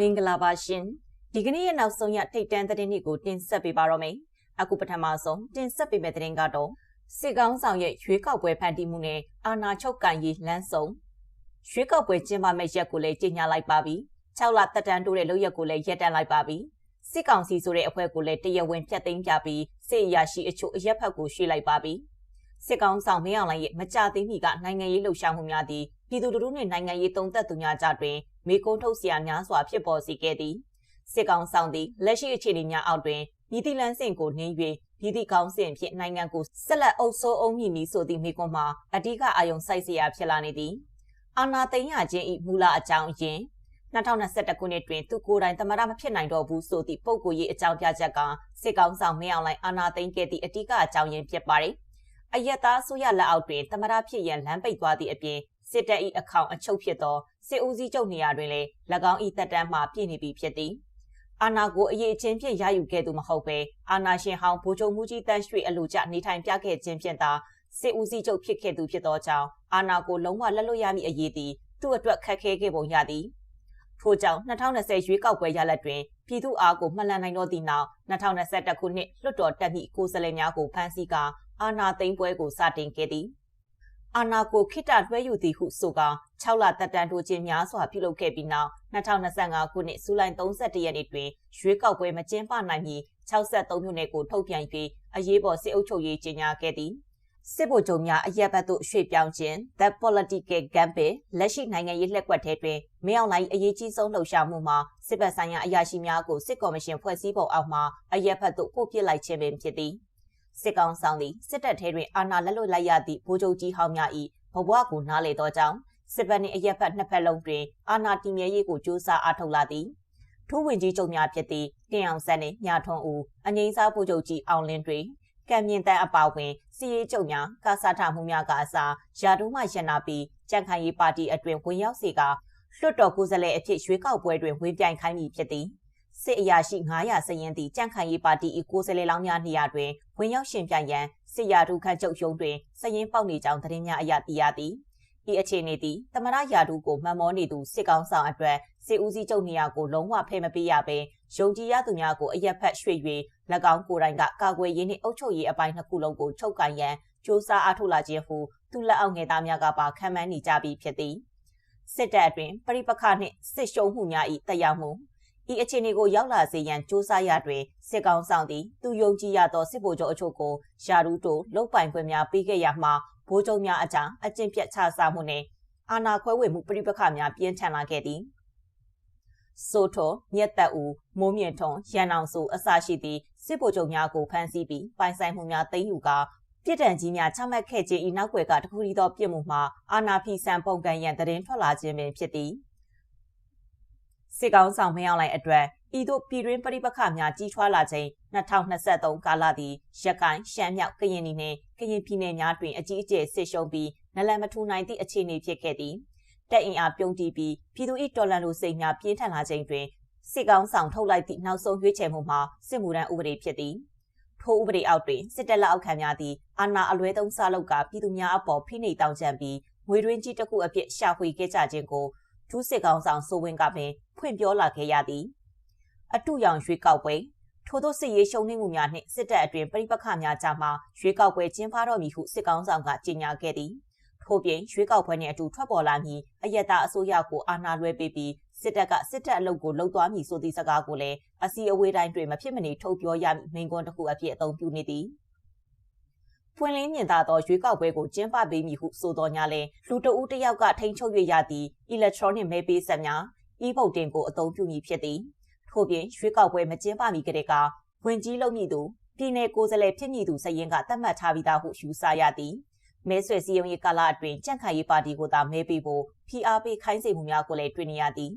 မင်္ဂလာပါရှင်ဒီကနေ့ရဲ့နောက်ဆုံးရထိတ်တန်းသတင်းတွေကိုတင်ဆက်ပေးပါတော့မယ်အခုပထမဆုံးတင်ဆက်ပေးမယ့်သတင်းကတော့စစ်ကောင်းဆောင်ရဲ့ရွေးကောက်ပွဲဖန်တီးမှုနဲ့အာဏာချုပ်ကန်ရေးလမ်းဆုံးရွေးကောက်ပွဲကျင်းပမယ့်ရက်ကိုလည်းကြေညာလိုက်ပါပြီ6လတက်တန်းတိုးတဲ့လုပ်ရက်ကိုလည်းရပ်တန့်လိုက်ပါပြီစစ်ကောင်စီဆိုတဲ့အဖွဲ့ကိုလည်းတရဝင်းဖျက်သိမ်းပြပြီးစစ်အရာရှိအချို့အရက်ဖက်ကိုရွှေ့လိုက်ပါပြီစစ်ကောင်ဆောင်မင်းအောင်လှိုင်ရဲ့မကြသေးမီကနိုင်ငံရေးလှုပ်ရှားမှုများသည်ပြည်သူလူထုနှင့်နိုင်ငံရေးတုံ့သက်သူများကြားတွင် မေကုံးထုတ်စရာများစွာဖြစ်ပေါ်စေခဲ့သည်စစ်ကောင်ဆောင်သည်လက်ရှိအခြေအနေများအောက်တွင်မိတိလန်းစင်ကိုနှင်း၍မိတိကောင်းစင်ဖြင့်နိုင်ငံကိုဆက်လက်အုပ်စိုးအုံးမြင့်မည်ဆိုသည့်မိကွန်းမှာအ धिक အာယုံစိုက်စရာဖြစ်လာနေသည်အာနာသိန်းရခြင်း၏မူလအကြောင်းရင်း2021ခုနှစ်တွင်သူကိုယ်တိုင်သမရမဖြစ်နိုင်တော့ဘူးဆိုသည့်ပုံကိုရေးအကြောင်းပြချက်ကစစ်ကောင်ဆောင်မင်းအောင်လှိုင်အာနာသိန်းခဲ့သည့်အ धिक အကြောင်းရင်းဖြစ်ပါတယ်အယက်သားဆိုရလက်အောက်တွင်သမရဖြစ်ရန်လမ်းပိတ်သွားသည့်အပြင် စစ်တပ်၏အခေါင်အချုပ်ဖြစ်သောစစ်ဦးစီးချုပ်နေရာတွင်လည်း၎င်း၏တပ်တန်းမှပြည့်နေပြီဖြစ်သည်အာနာကိုအရေးချင်းဖြင့်ရယူခဲ့သူမဟုတ်ပဲအာနာရှင်ဟောင်းဗိုလ်ချုပ်မှုကြီးတန်းရွှေအလိုကျနေထိုင်ပြခဲ့ခြင်းဖြင့်သာစစ်ဦးစီးချုပ်ဖြစ်ခဲ့သူဖြစ်သောကြောင့်အာနာကိုလုံးဝလက်လွတ်ရမည့်အရေးသည်သူ့အတွက်ခက်ခဲခဲ့ပုံရသည်ထို့ကြောင့်2020ရွေးကောက်ပွဲရလဒ်တွင်ပြည်သူအားကိုမှတ်လန်းနိုင်သောသည့်နောက်2021ခုနှစ်လွှတ်တော်တက်သည့်ကိုယ်စားလှယ်များကိုဖမ်းဆီးကာအာနာသိမ်းပွဲကိုစတင်ခဲ့သည် အာနာကိုခိတလွှဲယူသည်ဟုဆိုကာ6လတက်တန်းတိုးခြင်းများစွာပြုလုပ်ခဲ့ပြီးနောက်2025ခုနှစ်ဇူလိုင်31ရက်နေ့တွင်ရွေးကောက်ပွဲမကျင်းပနိုင်မီ63မြို့နယ်ကိုထုတ်ပြန်ပြီးအရေးပေါ်စစ်အုပ်ချုပ်ရေးကြေညာခဲ့သည်စစ်ဗိုလ်ချုပ်များအရက်ဘတ်သို့ရွှေ့ပြောင်းခြင်း The Political Gambit လက်ရှိနိုင်ငံရေးလှက်ကွက်ထဲတွင်မင်းအောင်လှိုင်အရေးကြီးဆုံးလှုပ်ရှားမှုမှာစစ်ဘက်ဆိုင်ရာအရာရှိများကိုစစ်ကော်မရှင်ဖွဲ့စည်းပုံအောက်မှအရက်ဘတ်သို့ပို့ပစ်လိုက်ခြင်းပင်ဖြစ်သည် စစ်ကောင်ဆောင်သည်စစ်တပ်ထဲတွင်အာဏာလက်လွတ်လိုက်ရသည့်ဗိုလ်ချုပ်ကြီးဟောင်းများ၏ဘဝကိုနားလေသောကြောင့်စစ်ဘက်နှင့်အရက်ဘက်နှစ်ဖက်လုံးတွင်အာဏာတည်မြဲရေးကိုကြိုးစားအားထုတ်လာသည်ထိုးဝင်ကြီးချုပ်များဖြစ်သည့်တင်အောင်ဆန်းနှင့်ညထွန်းဦးအငိမ့်စားဗိုလ်ချုပ်ကြီးအောင်လင်းတွေကံမြင့်တန်းအပါဝင်စီရေးချုပ်များကာစာထမှုများကအစားယာဒူးမှရန်နာပြီးကြံ့ခိုင်ရေးပါတီအတွင်ဝင်ရောက်စေကလွှတ်တော်ကိုယ်စားလှယ်အဖြစ်ရွေးကောက်ပွဲတွင်ဝင်ပြိုင်ခိုင်းမည်ဖြစ်သည် စစ်အရာရှိ900စရင်သည့်ကြံ့ခိုင်ရေးပါတီ၏ကိုယ်စားလှယ်လောင်းများနေရာတွင်ဝင်ရောက်ရှင်ပြိုင်ရန်စစ်ရာထူးခန့်ချုပ်ရုံးတွင်စရင်ပေါက်နေကြောင်းသတင်းများအရသိရသည်ဤအခြေအနေသည်တမရရာထူးကိုမှန်မောနေသူစစ်ကောင်းဆောင်အတွက်စစ်ဦးစီးချုပ်နေရာကိုလုံးဝဖယ်မပေးရဘဲယုံကြည်ရသူများကိုအရက်ဖက်ရွှေ့၍၎င်းကိုယ်တိုင်ကကာကွယ်ရေးနှင့်အုပ်ချုပ်ရေးအပိုင်းနှစ်ခုလုံးကိုချုပ်ကိုင်ရန်စ조사အားထုတ်လာခြင်းဟုသူလက်အောက်ငယ်သားများကပါခံမှန်းနေကြပြီးဖြစ်သည်စစ်တပ်အတွင်ပရိပခနှင့်စစ်ရှုံးမှုများ၏တက်ရောက်မှု ဤအခြေအနေကိုရောက်လာစေရန်စ조사ရတွင်စစ်ကောင်ဆောင်သည်သူယုံကြည်ရသောစစ်ဗိုလ်ချုပ်အချို့ကိုယာရူတိုလုတ်ပိုင်ခွင့်များပေးခဲ့ရမှဗိုလ်ချုပ်များအကြားအကျင့်ပြတ်ချစားမှုနှင့်အာဏာခွဲဝေမှုပြိပခများပြင်းထန်လာခဲ့သည်ဆိုထိုမြက်သက်ဦးမိုးမြင့်ထွန်းရန်အောင်စုအစရှိသည့်စစ်ဗိုလ်ချုပ်များကိုဖမ်းဆီးပြီးပိုင်ဆိုင်မှုများသိမ်းယူကာပြစ်ဒဏ်ကြီးများချမှတ်ခဲ့ခြင်းဤနောက်ွယ်ကတခုတည်းသောပြစ်မှုမှာအာဏာဖီဆန်ပုံကန်ရန်တရင်ထွက်လာခြင်းပင်ဖြစ်သည် စစ်ကောင်ဆောင်မင်းအောင်လှိုင်အတွက်ဤသို့ပြည်တွင်းပရိပခများကြီးထွားလာချိန်2023ကာလသည်ရခိုင်ရှမ်းမြောက်ကရင်ပြည်နယ်ကရင်ပြည်နယ်များတွင်အကြီးအကျယ်ဆစ်ရှုံးပြီးနလန်မထူနိုင်သည့်အခြေအနေဖြစ်ခဲ့သည်တက်အင်အားပြုံးတီးပြီးပြည်သူ၏တော်လှန်လိုစိတ်များပြင်းထန်လာချိန်တွင်စစ်ကောင်ဆောင်ထုတ်လိုက်သည့်နောက်ဆုံးရွေးချယ်မှုမှာစစ်မှုထမ်းဥပဒေဖြစ်သည်ထိုဥပဒေအောက်တွင်စစ်တပ်လက်အောက်ခံများသည်အာဏာအလွဲသုံးစားလုပ်ကပြည်သူများအပေါ်ဖိနှိပ်တောင်းကျမ်းပြီးငွေရင်းကြီးတစ်ခုအဖြစ်ရှာဖွေခဲ့ကြခြင်းကို ဒုစစ်ကောင်ဆောင်စိုးဝင်းကပင်ဖွင့်ပြောလာခဲ့ရသည်အတူရောင်ရွေးကောက်ပွဲထို့သောစစ်ရေးရှုံးနိမှုများနှင့်စစ်တပ်အတွင်ပြိပခများကြားမှရွေးကောက်ပွဲကျင်းပတော့မည်ဟုစစ်ကောင်ဆောင်ကကြေညာခဲ့သည်ထို့ပြင်ရွေးကောက်ပွဲနှင့်အတူထွက်ပေါ်လာမည်အယက်သားအစိုးရကိုအာဏာလွှဲပေးပြီးစစ်တပ်ကစစ်တပ်အလုပ်ကိုလုပ်သွားမည်ဆိုသည့်စကားကိုလည်းအစီအဝေးတိုင်းတွင်မဖြစ်မနေထုတ်ပြောရမည်မိန့်ခွန်းတစ်ခုအဖြစ်အသုံးပြုနေသည် ဖွင့်လင်းမြင်သာသောရွေးကောက်ပွဲကိုကျင်းပပေးမည်ဟုဆိုတော်ညာလဲလူတဦးတစ်ယောက်ကထိန်းချုပ်ရရသည့် electronic မဲပေးဆက်များ e-voting ကိုအသုံးပြုမည်ဖြစ်သည်ထို့ပြင်ရွေးကောက်ပွဲမကျင်းပမီကတည်းကဝင်ကြီးလုပ်မည်သူပြည်내ကိုယ်စားလှယ်ဖြစ်မည်သူစရင်ကသတ်မှတ်ထားပြီးသားဟုယူဆရသည်မဲဆွယ်စည်းရုံးရေးကာလအတွင်းကြန့်ခိုင်ရေးပါတီကိုသာမဲပေးဖို့ဖိအားပေးခိုင်းစေမှုများကိုလည်းတွေ့နေရသည်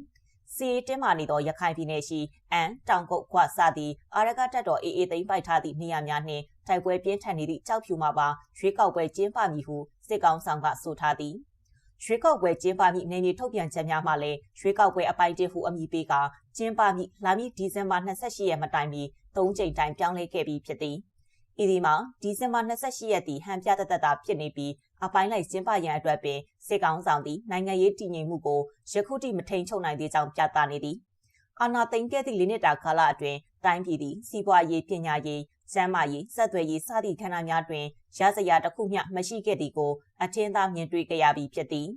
စီးတင်းမာနေသောရခိုင်ပြည်နယ်ရှိအန်တောင်ကုတ်ခွစသည့်အာရကတပ်တော်အေးအေးသိမ်းပိုက်ထားသည့်နေရာများနှင့်တိုက်ပွဲပြင်းထန်နေသည့်ကြောက်ဖြူမှာပါရွေးကောက်ပွဲကျင်းပမည်ဟုစစ်ကောင်ဆောင်ကဆိုထားသည်ရွေးကောက်ပွဲကျင်းပမည့်နေမြေထုတ်ပြန်ချက်များမှလည်းရွေးကောက်ပွဲအပိုင်းတစ်ဟုအမည်ပေးကကျင်းပမည့်လာမည့်ဒီဇင်ဘာ28ရက်မတိုင်မီ၃ချိန်တိုင်ပြောင်းလဲခဲ့ပြီးဖြစ်သည် ဤဒီမှာဒီဇင်ဘာ28ရက်သည်ဟန်ပြတသက်တာဖြစ်နေပြီးအပိုင်းလိုက်ကျင်းပရန်အတွက်ပင်စစ်ကောင်ဆောင်သည်နိုင်ငံရေးတည်ငြိမ်မှုကိုယခုထိမထိန်ချုပ်နိုင်သေးကြောင်းပြသနေသည်အာဏာသိမ်းခဲ့သည့်လေးနှစ်တာကာလအတွင်းတိုင်းပြည်သည်စီးပွားရေးပညာရေးစမ်းမာရေးစက်သွယ်ရေးစသည့်ခန္ဓာများတွင်ရစရာတစ်ခုမျှမရှိခဲ့သည်ကိုအထင်သာမြင်တွေ့ကြရပြီးဖြစ်သည်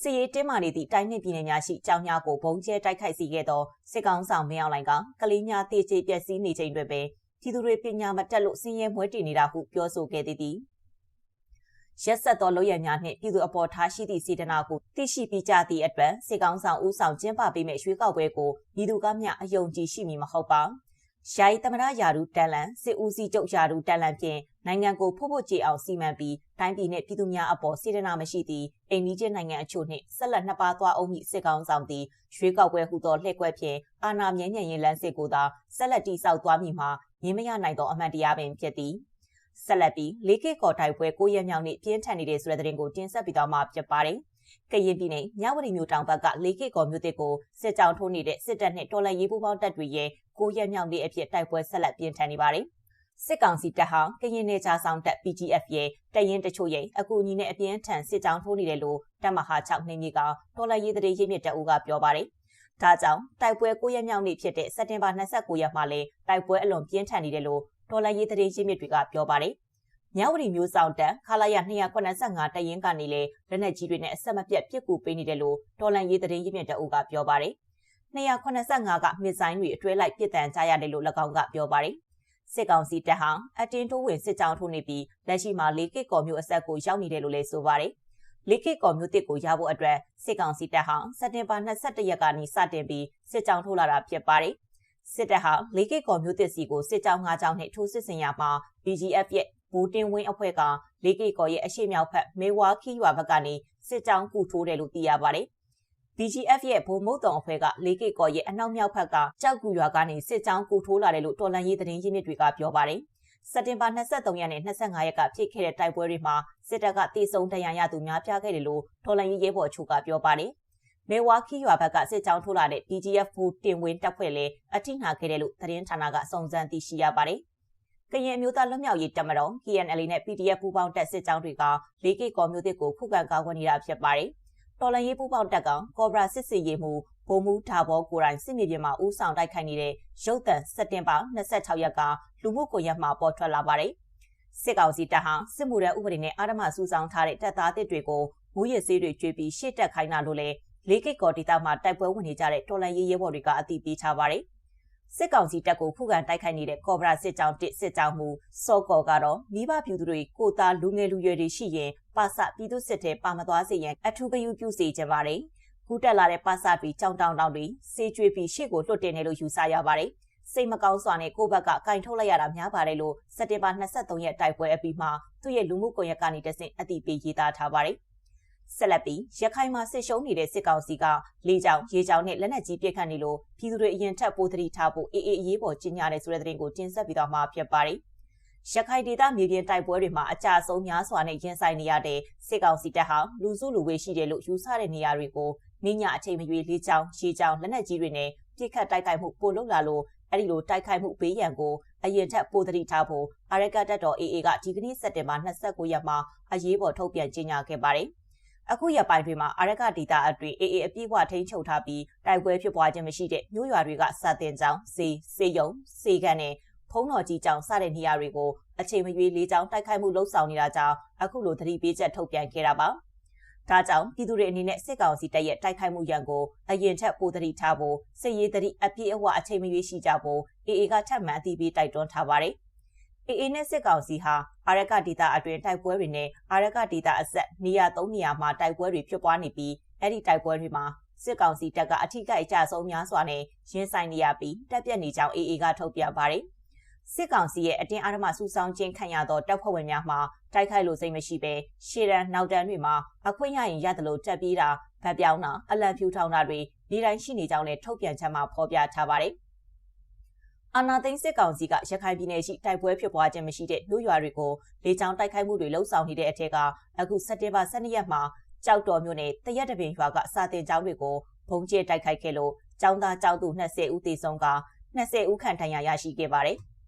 စီရေးတင်းမာနေသည့်တိုင်းနှစ်ပြည်နယ်များရှိကြောင်းများကိုဘုံကျဲတိုက်ခိုက်စီခဲ့သောစစ်ကောင်ဆောင်မင်းအောင်လှိုင်ကကလေးများတည်ကြည်ပျက်စီးနေချိန်တွင်ပင် ပြည်သူတွေပညာမတက်လို့စင်းရဲမွဲတည်နေတာဟုပြောဆိုခဲ့သည်ရက်ဆက်သောလုပ်ရများနှင့်ပြည်သူအပေါ်ထားရှိသည့်စေတနာကိုသိရှိပြီးကြသည့်အတွက်စေကောင်းဆောင်ဦးဆောင်ကျင်းပပေးမယ့်ရွေးကောက်ပွဲကိုပြည်သူကမျှအယုံကြည်ရှိမည်မဟုတ်ပါ ယာယီသမရယာရုတန်လန်စစ်ဦးစီးချုပ်ယာရုတန်လန်ဖြင့်နိုင်ငံကိုဖို့ဖို့ကြေအောင်စီမံပြီးတိုင်းပြည်နှင့်ပြည်သူများအပေါ်စေတနာမရှိသည့်အိမ်နီးချင်းနိုင်ငံအချို့နှင့်ဆက်လက်နှစ်ပါးသွားအောင်မည့်စစ်ကောင်းဆောင်သည်ရွေးကောက်ပွဲဟူသောလှည့်ကွက်ဖြင့်အာဏာမြဲမြံရေးလမ်းစစ်ကိုသာဆက်လက်တည်ဆောက်သွားမည်မှာငင်းမရနိုင်သောအမှန်တရားပင်ဖြစ်သည်ဆက်လက်ပြီးလေးကေကော်တိုင်ပွဲကိုရက်မြောင်နေ့ပြင်းထန်နေတဲ့ဆိုတဲ့သတင်းကိုတင်ဆက်ပြီးတော့မှဖြစ်ပါတယ်။ကရင်ပြည်နယ်မြဝတီမြို့တောင်ဘက်ကလေးကေကော်မြို့တစ်ကိုစစ်ကြောင်းထိုးနေတဲ့စစ်တပ်နဲ့တော်လှန်ရေးပူးပေါင်းတပ်တွေရဲ့ ကိုရက်မြောင်နေ့အဖြစ်တိုက်ပွဲဆက်လက်ပြင်းထန်နေပါတယ်။စစ်ကောင်စီတပ်ဟာကရင်နယ်ခြားဆောင်တပ် PGF ရဲ့တရင်တချို့ရဲ့အကူအညီနဲ့အပြင်းထန်စစ်ကြောင်းထိုးနေတယ်လို့တပ်မဟာ6နှင်းမြေကတော်လှန်ရေးတရေရင်းမြစ်တပ်ဦးကပြောပါတယ်။ဒါကြောင့်တိုက်ပွဲ9ရက်မြောက်နေ့ဖြစ်တဲ့စက်တင်ဘာ29ရက်မှာလည်းတိုက်ပွဲအလွန်ပြင်းထန်နေတယ်လို့တော်လိုင်းရေးတရေရင်းမြစ်တွေကပြောပါတယ်။မြဝတီမျိုးဆောင်တန်ခလာရ285တရင်ကနေလေလက်နက်ကြီးတွေနဲ့အဆက်မပြတ်ပစ်ကူပေးနေတယ်လို့တော်လိုင်းရေးတရေရင်းမြစ်တအုပ်ကပြောပါတယ်။ 285ကမစ်ဆိုင်တွေအတွဲလိုက်ပစ်တန်ကြရတယ်လို့၎င်းကပြောပါတယ်။စစ်ကောင်စီတပ်ဟာအတင်းတိုးဝင်စစ်ကြောင်းထိုးနေပြီးလက်ရှိမှာလေးကစ်ကော်မျိုးအဆက်ကိုရောက်နေတယ်လို့လည်းဆိုပါတယ်။လေးကစ်ကော်မျိုးတစ်ကိုရဖို့အတွက်စစ်ကောင်စီတပ်ဟာစက်တင်ဘာ22ရက်ကနေစတင်ပြီးစစ်ကြောင်းထိုးလာတာဖြစ်ပါတယ်။စစ်တပ်ဟာလေးကစ်ကော်မျိုးတစ်စီကိုစစ်ကြောင်း၅ကြောင်းနဲ့ထိုးစစ်ဆင်ရမှာ BGF ရဲ့ဘူတင်ဝင်းအဖွဲ့ကလေးကစ်ကော်ရဲ့အရှိမြောက်ဖက်မေဝါခီရွာဘက်ကနေစစ်ကြောင်းကူထိုးတယ်လို့သိရပါတယ်။ BGF ရဲ့ဗိုလ်မုတ်တုံအဖွဲ့ကလေးကစ်ကော်ရဲ့အနောက်မြောက်ဘက်ကကြောက်ကူရွာကနေစစ်ကြောင်းကူထိုးလာတယ်လို့တော်လန်ရေးသတင်းရင်းမြစ်တွေကပြောပါတယ်။စက်တင်ဘာ23ရက်နဲ့25ရက်ကဖြစ်ခဲ့တဲ့တိုက်ပွဲတွေမှာစစ်တပ်ကတေဆုံတရန်ရသူများပြားခဲ့တယ်လို့တော်လန်ရေးရဲဘော်ချုပ်ကပြောပါတယ်မေဝါခီရွာဘက်ကစစ်ကြောင်းထိုးလာတဲ့ BGF ဘူတင်ဝင်းတပ်ဖွဲ့လည်းအထိနာခဲ့တယ်လို့သတင်းဌာနကစုံစမ်းသိရှိရပါတယ်။ကရင်အမျိုးသားလွတ်မြောက်ရေးတပ်မတော် KNL နဲ့ PDF ပူးပေါင်းတပ်စစ်ကြောင်းတွေကလေးကေကော်မျိုးတစ်ကိုခုခံကာကွယ်နေတာဖြစ်ပါတယ်။ တော်လန်ရေးပူးပေါင်းတပ်ကကော်ဘရာစစ်စီရေးမှုဗိုလ်မှူးဒါဘောကိုရိုင်းစစ်မြေပြင်မှာဦးဆောင်တိုက်ခိုက်နေတဲ့ရုပ်သံစက်တင်ဘာ26ရက်ကလူမှုကွန်ရက်မှာပေါ်ထွက်လာပါတယ်။စစ်ကောင်စီတပ်ဟာစစ်မှုရဲဥပဒေနဲ့အာဓမစူးစောင်းထားတဲ့တပ်သားတစ်တွေကိုမူရစ်စေးတွေကျွေးပြီးရှေ့တက်ခိုင်းတာလို့လည်းလေးကိတ်ကော်ဒေတာမှာတိုက်ပွဲဝင်နေကြတဲ့တော်လန်ရေးရဲဘော်တွေကအသိပေးထားပါတယ်။ စစ်ကောင်စီတပ်ကိုခုခံတိုက်ခိုက်နေတဲ့ကော်ဘရာစစ်ကြောင်းတစ်စစ်ကြောင်းမူစောကော်ကတော့မိဘပြည်သူတွေကိုသားလူငယ်လူရွယ်တွေရှိရင်ပါစပြည်သူစစ်တဲ့ပါမသွားစေရန်အထူးဂရုပြုစေချင်ပါတယ်။ကူတက်လာတဲ့ပါစပြီးကြောင်တောင်တောင်တွေစေကျွေးပြီးရှေ့ကိုလွတ်တင်တယ်လို့ယူဆရပါတယ်။စိတ်မကောင်းစွာနဲ့ကိုဘက်ကကင်ထုတ်လိုက်ရတာများပါတယ်လို့စက်တင်ဘာ23ရက်တိုက်ပွဲအပြီးမှာသူ့ရဲ့လူမှုကွန်ရက်ကနေတဆင့်အသိပေးရေးသားထားပါတယ်။ ဆက်လက်ပြီးရခိုင်မှာစစ်ရှုံးနေတဲ့စစ်ကောင်စီကလေကြောင်ရေကြောင်နဲ့လက်နက်ကြီးပစ်ခတ်နေလို့ပြည်သူတွေအရင်ထက်ပိုသတိထားဖို့အေးအေးအရေးပေါ်ကြီးညာတဲ့ဆိုတဲ့သတင်းကိုတင်ဆက်ပြီးတော့မှဖြစ်ပါတယ်။ရခိုင်ဒေသမြေပြင်တိုက်ပွဲတွေမှာအကြအဆုံးများစွာနဲ့ရင်ဆိုင်နေရတဲ့စစ်ကောင်စီတပ်ဟာလူစုလူဝေးရှိတယ်လို့ယူဆတဲ့နေရာတွေကိုမိညာအချိန်မရွေးလေးချောင်းရေချောင်းလက်နက်ကြီးတွေနဲ့ပြစ်ခတ်တိုက်ခိုက်မှုပိုလုပ်လာလို့အဲ့ဒီလိုတိုက်ခိုက်မှုဘေးရန်ကိုအရင်ထက်ပိုသတိထားဖို့အာရကတက်တော် AA ကဒီကနေ့စက်တင်ဘာ29ရက်မှာအရေးပေါ်ထုတ်ပြန်ကြေညာခဲ့ပါတယ်။ အခုရပိုင်းတွေမှာအာရကဒေတာအတွင်းအေအေအပြည့်အဝထိန်းချုပ်ထားပြီးတိုက်ပွဲဖြစ်ပွားခြင်းမရှိတဲ့မြို့ရွာတွေကစာတင်ကြောင်းစေစေယုံစေကန်နဲ့ဖုံးတော်ကြီးကြောင်စတဲ့နေရာတွေကိုအချိန်မရွေးလေးချောင်းတိုက်ခိုက်မှုလှုံ့ဆော်နေတာကြောင့်အခုလိုသတိပေးချက်ထုတ်ပြန်ခဲ့တာပါ။ဒါကြောင့်ပြည်သူတွေအနေနဲ့စစ်ကောင်စီတပ်ရဲ့တိုက်ခိုက်မှုရန်ကိုအရင်ထက်ပိုသတိထားဖို့စစ်ရေးသတိအပြည့်အဝအချိန်မရွေးရှိကြဖို့အေအေကထပ်မံအသိပေးတိုက်တွန်းထားပါတယ်။ အေအေနဲ့စစ်ကောင်စီဟာအာရကဒေတာအတွင်းတိုက်ပွဲတွေနဲ့အာရကဒေတာအဆက်နေရာ၃နေရာမှာတိုက်ပွဲတွေဖြစ်ပွားနေပြီးအဲ့ဒီတိုက်ပွဲတွေမှာစစ်ကောင်စီတပ်ကအထိကိအကြဆုံးများစွာနဲ့ရင်းဆိုင်နေရပြီးတပ်ပြတ်နေကြောင်းအေအေကထုတ်ပြန်ပါတယ်စစ်ကောင်စီရဲ့အတင်းအဓမ္မစူးစောင်းခြင်းခံရသောတပ်ဖွဲ့ဝင်များမှာတိုက်ခိုက်လို့စိတ်မရှိဘဲရှေ့တန်းနောက်တန်းတွေမှာအခွင့်ရရင်ရတယ်လို့တက်ပြေးတာဗတ်ပြောင်းတာအလံဖြူထောင်တာတွေဒီတိုင်းရှိနေကြောင်းလည်းထုတ်ပြန်ချက်မှာဖော်ပြထားပါတယ်။ အာနာသိန်းစစ်ကောင်စီကရခိုင်ပြည်နယ်ရှိတိုက်ပွဲဖြစ်ပွားခြင်းမရှိတဲ့မြို့ရွာတွေကိုလေကြောင်းတိုက်ခိုက်မှုတွေလှုံ့ဆော်နေတဲ့အထက်ကအခုစက်တင်ဘာ12ရက်မှာကြောက်တော်မြို့နယ်တရက်တပင်ရွာကစာတင်ကျောင်းတွေကိုဘုံကျဲတိုက်ခိုက်ခဲ့လို့ကျောင်းသားကျောင်းသူ20ဦးသေဆုံးက20ဦးခန့်ထဏ်ရာရရှိခဲ့ပါတယ်။